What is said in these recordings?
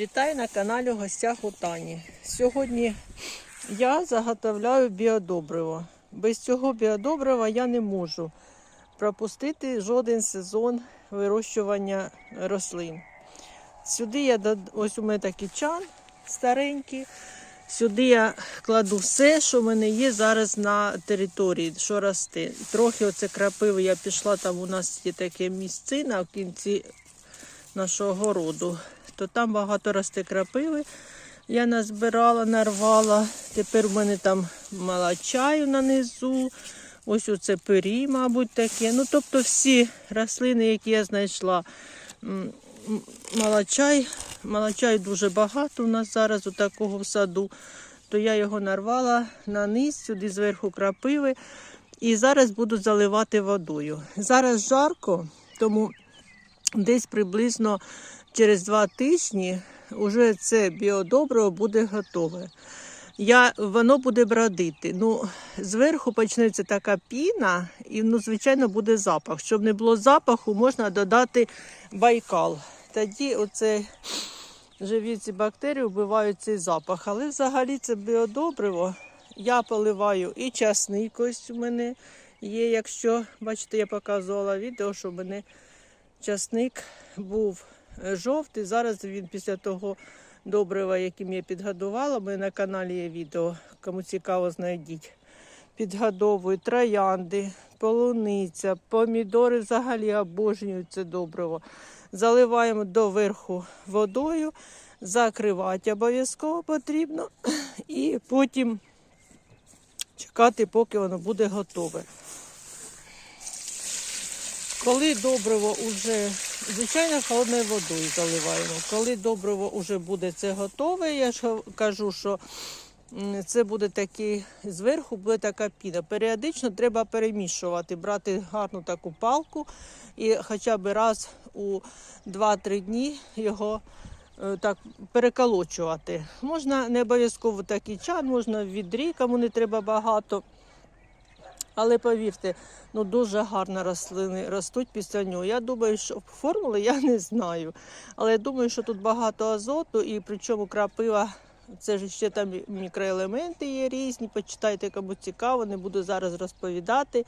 Вітаю на каналі в гостях у Тані. Сьогодні я заготовляю біодобриво. Без цього біодобрива я не можу пропустити жоден сезон вирощування рослин. Сюди я ось у мене такий чан старенький. Сюди я кладу все, що в мене є зараз на території, що росте. Трохи оце крапиви я пішла, там у нас є таке місцина в кінці нашого городу, то там багато росте крапиви. Я назбирала, нарвала. Тепер у мене там мала чаю нанизу. Ось оце пирі, мабуть, таке. Ну, тобто всі рослини, які я знайшла. Малачай, малачай дуже багато у нас зараз у такого в саду. То я його нарвала на низ, сюди зверху крапиви. І зараз буду заливати водою. Зараз жарко, тому десь приблизно через два тижні вже це біодобриво буде готове. Я, воно буде бродити. Ну, зверху почнеться така піна, і ну, звичайно буде запах. Щоб не було запаху, можна додати байкал. Тоді оце живі ці бактерії вбивають цей запах. Але взагалі це біодобриво. Я поливаю і часник у мене є. Якщо бачите, я показувала відео, що в мене часник був е, жовтий. Зараз він після того добрива, яким я підгодувала, у мене на каналі є відео, кому цікаво, знайдіть. Підгодовую троянди, полуниця, помідори взагалі обожнюють це добриво. Заливаємо доверху водою, закривати обов'язково потрібно, і потім чекати, поки воно буде готове. Коли добриво вже, звичайно, холодною водою заливаємо. Коли добриво вже буде це готове, я ж кажу, що це буде такий, зверху буде така піна. Періодично треба перемішувати, брати гарну таку палку і хоча б раз у 2-3 дні його е, так переколочувати. Можна не обов'язково такий чан, можна в відрі, кому не треба багато. Але повірте, ну дуже гарно рослини ростуть після нього. Я думаю, що формули я не знаю. Але я думаю, що тут багато азоту, і причому крапива, це ж ще там мікроелементи є різні. Почитайте, кому цікаво, не буду зараз розповідати.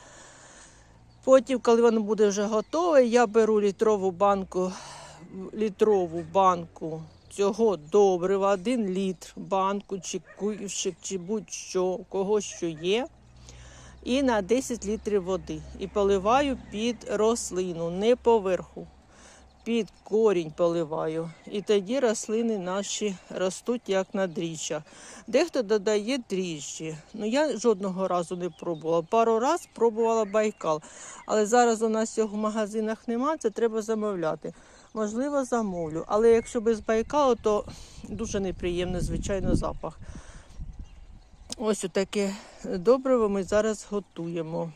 Потім, коли воно буде вже готове, я беру літрову банку, літрову банку цього добрива, один літр, банку чи кувшик, чи будь-що, кого що є і на 10 літрів води. І поливаю під рослину, не поверху. Під корінь поливаю. І тоді рослини наші ростуть як на дріжджах. Дехто додає дріжджі. Ну я жодного разу не пробувала. Пару разів пробувала байкал. Але зараз у нас цього в магазинах немає, це треба замовляти. Можливо, замовлю. Але якщо без байкалу, то дуже неприємний, звичайно, запах. Ось таке добриво ми зараз готуємо.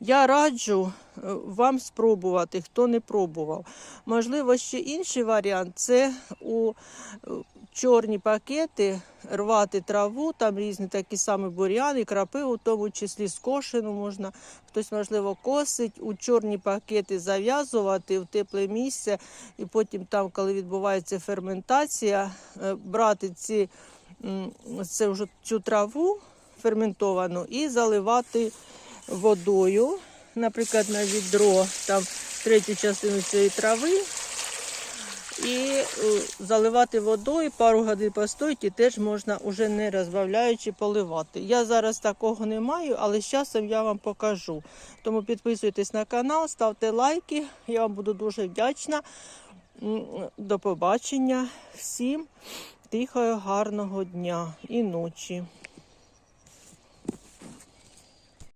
Я раджу е, вам спробувати, хто не пробував. Можливо, ще інший варіант це у е, чорні пакети рвати траву, там різні такі самі бур'яни, крапиву, в тому числі скошену можна. Хтось, можливо, косить, у чорні пакети зав'язувати в тепле місце, і потім там, коли відбувається ферментація, е, брати ці це вже цю траву ферментовану і заливати водою, наприклад, на відро, там третю частину цієї трави. І е, заливати водою, пару годин постоїть, і теж можна уже не розбавляючи поливати. Я зараз такого не маю, але з часом я вам покажу. Тому підписуйтесь на канал, ставте лайки, я вам буду дуже вдячна. До побачення всім тихого, гарного дня і ночі.